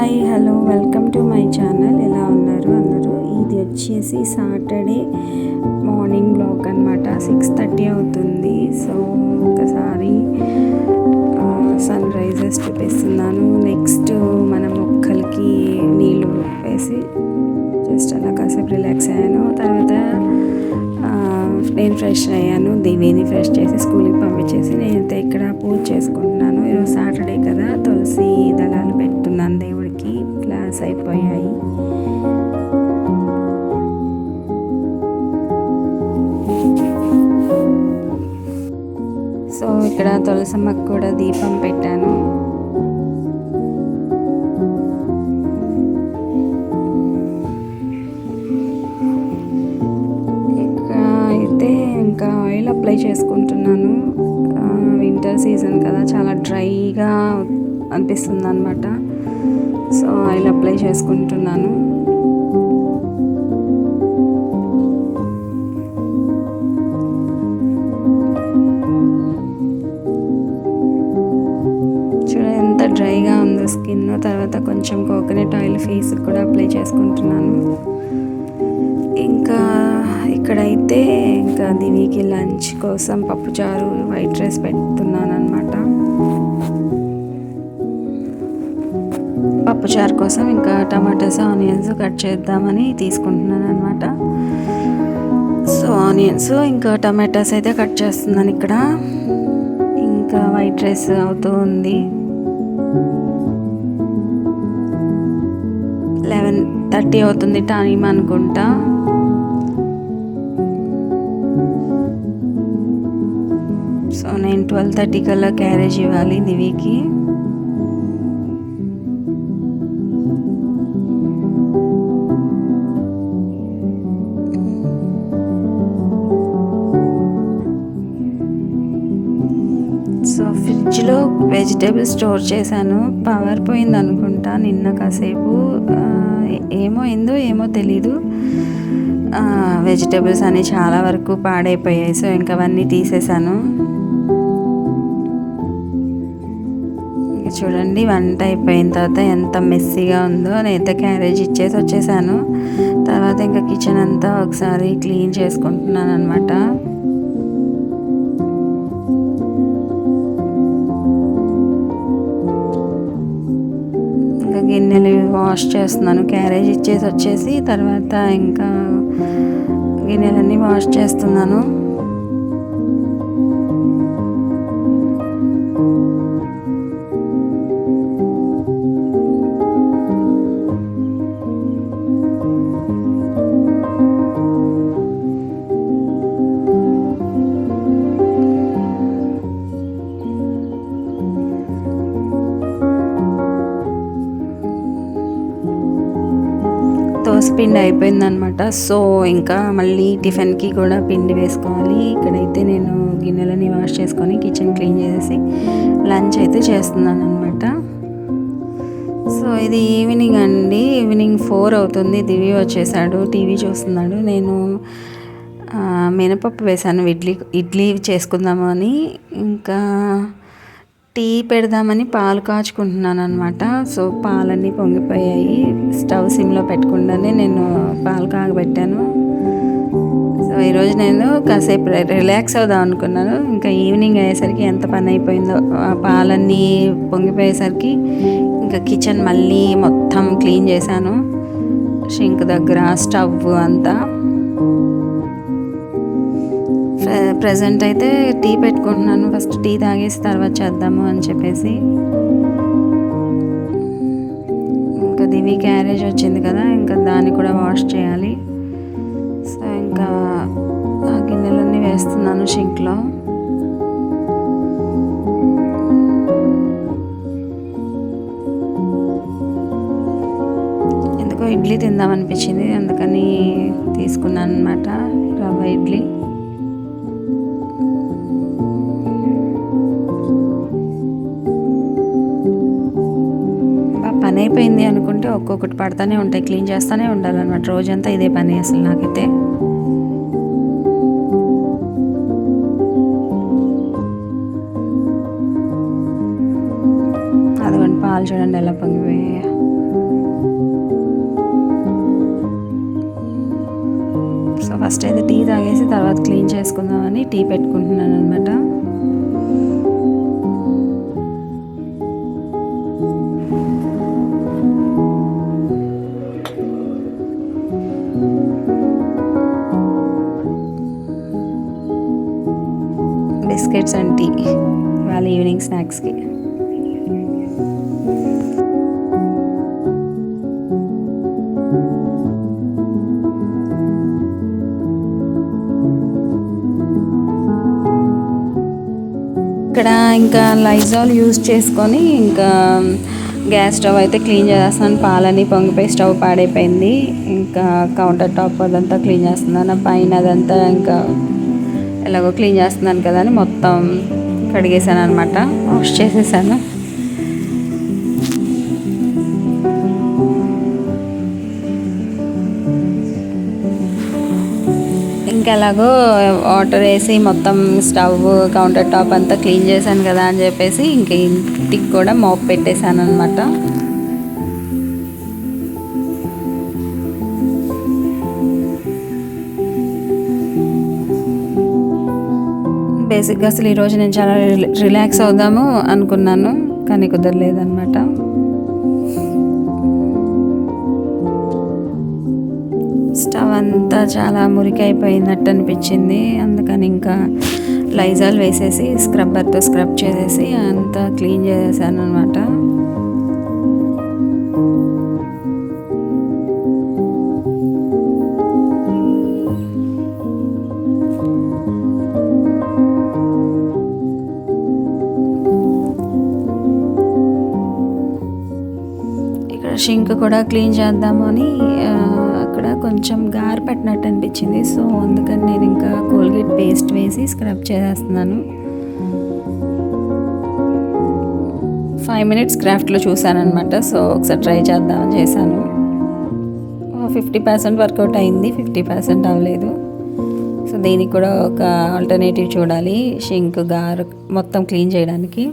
Hi hello welcome to my channel. ఎలా ఉన్నారు అందరూ? ఇది వచ్చేసి సాటర్డే మార్నింగ్ బ్లాగ్ అనమాట సిక్స్ థర్టీ అవుతుంది. సో ఒకసారి సన్ రైజెస్ చూపిస్తున్నాను. నెక్స్ట్ మన మొక్కలకి నీళ్ళు వేసి జస్ట్ అలా కాసేపు రిలాక్స్ అయ్యాను. తర్వాత నేను ఫ్రెష్ అయ్యాను. దేవిని ఫ్రెష్ చేసి స్కూల్కి పంపించేసి నేనైతే ఇక్కడ పూజ చేసుకుంటున్నాను. ఈరోజు సాటర్డే కదా. తులసి దళాలు పెట్టున్నాను దేవుడి క్లాస్ అయిపోయాయి. సో ఇక్కడ తులసమ్మకు కూడా దీపం పెట్టాను. ఇక్కడ అయితే ఇంకా ఆయిల్ అప్లై చేసుకుంటున్నాను. వింటర్ సీజన్ కదా చాలా డ్రైగా అనిపిస్తుంది అనమాట సో ఆయిల్ అప్లై చేసుకుంటున్నాను. చూడ ఎంత డ్రైగా ఉంది స్కిన్. తర్వాత కొంచెం కోకోనట్ ఆయిల్ ఫేస్కి కూడా అప్లై చేసుకుంటున్నాను. ఇంకా ఇక్కడైతే ఇంకా దీనికి లంచ్ కోసం పప్పుచారు వైట్ రైస్ పెడుతున్నాను అనమాట పప్పుచారు కోసం ఇంకా టమాటాస్ ఆనియన్స్ కట్ చేద్దామని తీసుకుంటున్నాను అనమాట సో ఆనియన్స్ ఇంకా టమాటాస్ అయితే కట్ చేస్తున్నాను ఇక్కడ. ఇంకా వైట్ రైస్ అవుతూ ఉంది. లెవెన్ థర్టీ అవుతుంది టైం అనుకుంటా. సో నేను ట్వెల్వ్ థర్టీ కల్లా క్యారేజ్ ఇవ్వాలి దివికి వెజిటేబుల్స్ వెజిటేబుల్ స్టోర్ చేశాను. పవర్ పోయింది అనుకుంటా నిన్న కాసేపు. ఏమో ఏందో ఏమో తెలీదు. వెజిటేబుల్స్ అన్నీ చాలా వరకు పాడైపోయాయి. సో ఇంకా అవన్నీ తీసేసాను చూడండి వంట అయిపోయిన తర్వాత ఎంత మెస్సీగా ఉందో నేనైతే క్యారేజ్ ఇచ్చేసి వచ్చేసాను. తర్వాత ఇంకా కిచెన్ అంతా ఒకసారి క్లీన్ చేసుకుంటున్నాను అనమాట ఇంకా గిన్నెలు వాష్ చేస్తున్నాను క్యారేజ్ ఇచ్చేసి వచ్చేసి తర్వాత ఇంకా గిన్నెలన్నీ వాష్ చేస్తున్నాను. దోసపిండి అయిపోయిందనమాట సో ఇంకా మళ్ళీ టిఫిన్కి కూడా పిండి వేసుకోవాలి. ఇక్కడైతే నేను గిన్నెలని వాష్ చేసుకొని కిచెన్ క్లీన్ చేసేసి లంచ్ అయితే చేస్తున్నాను అనమాట సో ఇది ఈవినింగ్ అండి. ఈవినింగ్ ఫోర్ అవుతుంది. దివి వచ్చేసాడు. టీవీ చూస్తున్నాడు. నేను మినపప్పు వేశాను ఇడ్లీ ఇడ్లీ చేసుకుందాము అని ఇంకా టీ పెడదామని పాలు కాచుకుంటున్నాను అనమాట సో పాలన్నీ పొంగిపోయాయి. స్టవ్ సిమ్లో పెట్టకుండానే నేను పాలు కాగబెట్టాను. సో ఈరోజు నేను కాసేపు రిలాక్స్ అవుదాం అనుకున్నాను. ఇంకా ఈవినింగ్ అయ్యేసరికి ఎంత పని అయిపోయిందో ఆ పాలన్నీ పొంగిపోయేసరికి ఇంకా కిచెన్ మళ్ళీ మొత్తం క్లీన్ చేశాను. షింక్ దగ్గర స్టవ్ అంతా. ప్రజెంట్ అయితే టీ పెట్టుకుంటున్నాను. ఫస్ట్ టీ తాగేసి తర్వాత చేద్దాము అని చెప్పేసి. ఇంకా దివి క్యారేజ్ వచ్చింది కదా ఇంకా దాన్ని కూడా వాష్ చేయాలి. సో ఇంకా ఆ గిన్నెలన్నీ వేస్తున్నాను షింక్లో. ఎందుకో ఇడ్లీ తిందామనిపించింది అందుకని తీసుకున్నాను అనమాట రవ్వ ఇడ్లీ. అయిపోయింది అనుకుంటే ఒక్కొక్కటి పడతానే ఉంటాయి క్లీన్ చేస్తూనే ఉండాలన్నమాట. రోజంతా ఇదే పని అసలు నాకైతే. అదిగోండి పాలు చూడండి ఎలా పొంగిపోయాయి. సో ఫస్ట్ అయితే టీ తాగేసి తర్వాత క్లీన్ చేసుకుందామని టీ పెట్టుకుంటున్నాను అనమాట ఈవినింగ్ స్నాక్స్కి. ఇక్కడ ఇంకా లైజాల్ యూజ్ చేసుకొని ఇంకా గ్యాస్ స్టవ్ అయితే క్లీన్ చేస్తున్నాను పాలని పొంగిపోయి స్టవ్ పాడైపోయింది. ఇంకా కౌంటర్ టాప్ అదంతా క్లీన్ చేస్తున్నాను. పైన అదంతా ఇంకా ఎలాగో క్లీన్ చేస్తున్నాను కదా అని మొత్తం కడిగేసాను అనమాట వాష్ చేసేసాను. ఇంకా ఎలాగో వాటర్ వేసి మొత్తం స్టవ్ కౌంటర్ టాప్ అంతా క్లీన్ చేశాను కదా అని చెప్పేసి ఇంక ఇంటికి కూడా మోప్ పెట్టేశాను అనమాట బేసిక్గా అసలు ఈరోజు నేను చాలా రిలాక్స్ అవుదాము అనుకున్నాను కానీ కుదరలేదన్నమాట. స్టవ్ అంతా చాలా మురికి అయిపోయినట్టు అనిపించింది అందుకని ఇంకా లైజాల్ వేసేసి స్క్రబ్బర్తో స్క్రబ్ చేసేసి అంతా క్లీన్ చేసేసాను అనమాట షింక్ కూడా క్లీన్ చేద్దామని అని అక్కడ కొంచెం గారు పట్టినట్టు అనిపించింది. సో అందుకని నేను ఇంకా కోల్గేట్ పేస్ట్ వేసి స్క్రబ్ చేసేస్తున్నాను. ఫైవ్ మినిట్స్ క్రాఫ్ట్లో చూశానమాట సో ఒకసారి ట్రై చేద్దామని చేశాను. ఫిఫ్టీ పర్సెంట్ వర్కౌట్ అయింది. ఫిఫ్టీ పర్సెంట్ అవ్వలేదు. సో దీనికి కూడా ఒక ఆల్టర్నేటివ్ చూడాలి. షింక్ గారు మొత్తం క్లీన్ చేయడానికి.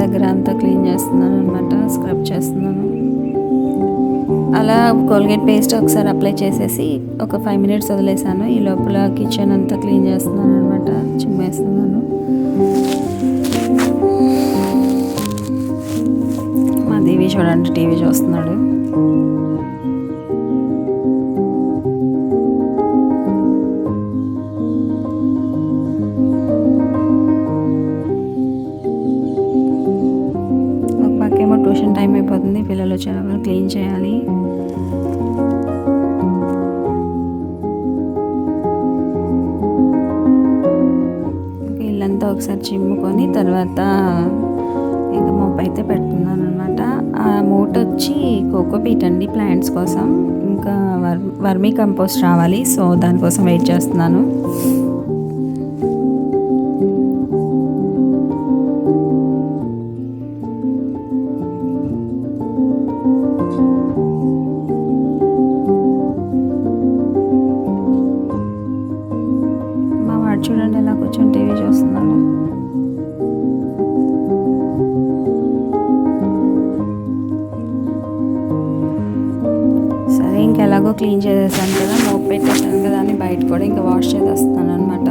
దగ్గర అంతా క్లీన్ చేస్తున్నాను అనమాట స్క్రబ్ చేస్తున్నాను. అలా కోల్గేట్ పేస్ట్ ఒకసారి అప్లై చేసేసి ఒక ఫైవ్ మినిట్స్ వదిలేసాను. ఈ లోపల కిచెన్ అంతా క్లీన్ చేస్తున్నాను అనమాట చిమ్మేస్తున్నాను. మా దేవి చూడండి టీవీ చూస్తున్నాడు. చేపలు క్లీన్ చేయాలి. ఇల్లంతా ఒకసారి చిమ్ముకొని తర్వాత ఇంకా మోప్ అయితే పెడుతున్నాను అనమాట ఆ మూట వచ్చి కోకోపీట్ అండి ప్లాంట్స్ కోసం. ఇంకా వర్ వర్మీ కంపోస్ట్ రావాలి. సో దానికోసం వెయిట్ చేస్తున్నాను. క్లీన్ చేసేసాను కదా మోపు పెట్టేసాను కదా అని బయట కూడా ఇంకా వాష్ చేసేస్తాను అనమాట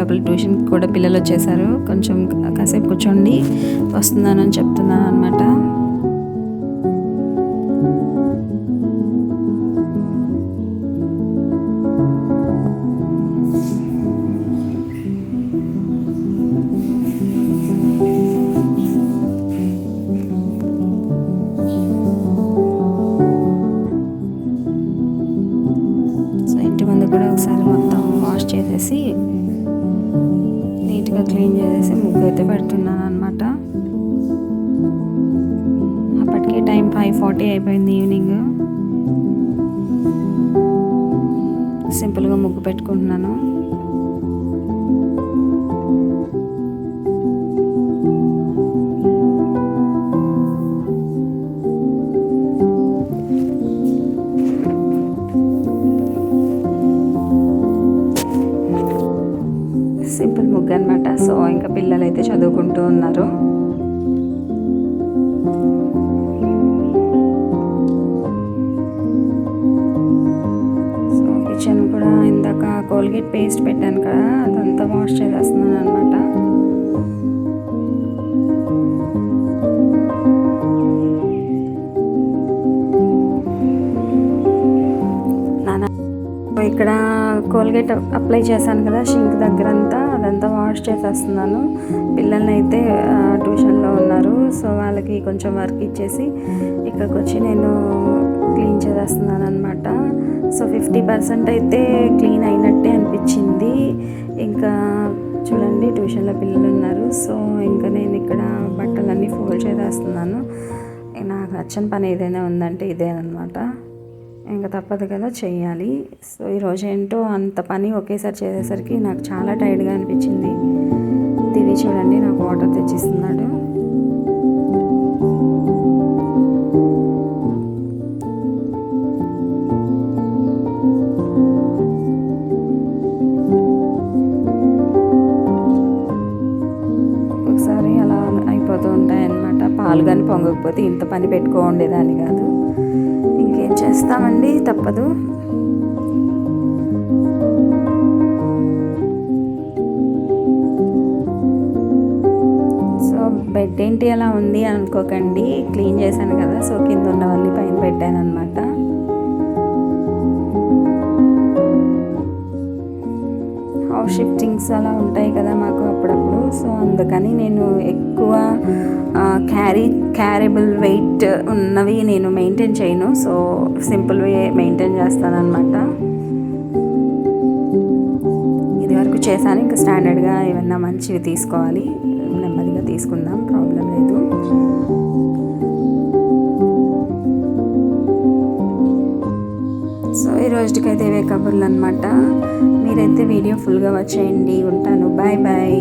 లోపల ట్యూషన్కి కూడా పిల్లలు వచ్చేసారు. కొంచెం కాసేపు కూర్చోండి. వస్తున్నానని చెప్తున్నాను అనమాట సింపుల్గా ముగ్గు పెట్టుకుంటున్నాను. సింపుల్ ముగ్గు అనమాట సో ఇంకా పిల్లలు అయితే చదువుకుంటూ ఉన్నారు. కోల్గేట్ పేస్ట్ పెట్టాను కదా అదంతా వాష్ చేసేస్తున్నాను అనమాట ఇక్కడ కోల్గేట్ అప్లై చేశాను కదా షింక్ దగ్గర అంతా అదంతా వాష్ చేసేస్తున్నాను. పిల్లల్ని అయితే ట్యూషన్లో ఉన్నారు సో వాళ్ళకి కొంచెం వర్క్ ఇచ్చేసి ఇక్కడికి వచ్చి నేను క్లీన్ చేసేస్తున్నాను అనమాట సో ఫిఫ్టీ పర్సెంట్ అయితే క్లీన్ అయినట్టే అనిపించింది. ఇంకా చూడండి ట్యూషన్లో పిల్లలు ఉన్నారు సో ఇంకా నేను ఇక్కడ బట్టలన్నీ ఫోల్డ్ చేసేస్తున్నాను. నాకు నచ్చని పని ఏదైనా ఉందంటే ఇదేనమాట ఇంకా తప్పదు కదా చెయ్యాలి. సో ఈరోజు ఏంటో అంత పని ఒకేసారి చేసేసరికి నాకు చాలా టైర్డ్గా అనిపించింది. దివి చూడండి నాకు వాటర్ తెచ్చిస్తున్నాడు. పాలు కానీ పొంగకపోతే ఇంత పని పెట్టుకో ఉండేదాన్ని కాదు. ఇంకేం చేస్తామండి? తప్పదు. సో బెడ్ ఏంటి అలా ఉంది అనుకోకండి. క్లీన్ చేశాను కదా సో కింద ఉన్నవన్నీ పైన పెట్టాను అనమాట హౌస్ షిఫ్టింగ్స్ అలా ఉంటాయి కదా మాకు అప్పుడప్పుడు. సో అందుకని నేను ఎక్కువ క్యారీ క్యారబుల్ వెయిట్ ఉన్నవి నేను మెయింటైన్ చేయను. సో సింపుల్ వే మెయింటైన్ చేస్తానన్నమాట. ఇది వరకు చేశాను. ఇంకా స్టాండర్డ్గా ఏమన్నా మంచివి తీసుకోవాలి. నెమ్మదిగా తీసుకుందాం. ప్రాబ్లం లేదు. సో అయితే ఇవే కబుర్లు అనమాట మీరైతే వీడియో ఫుల్గా వచ్చేయండి ఉంటాను. Bye bye.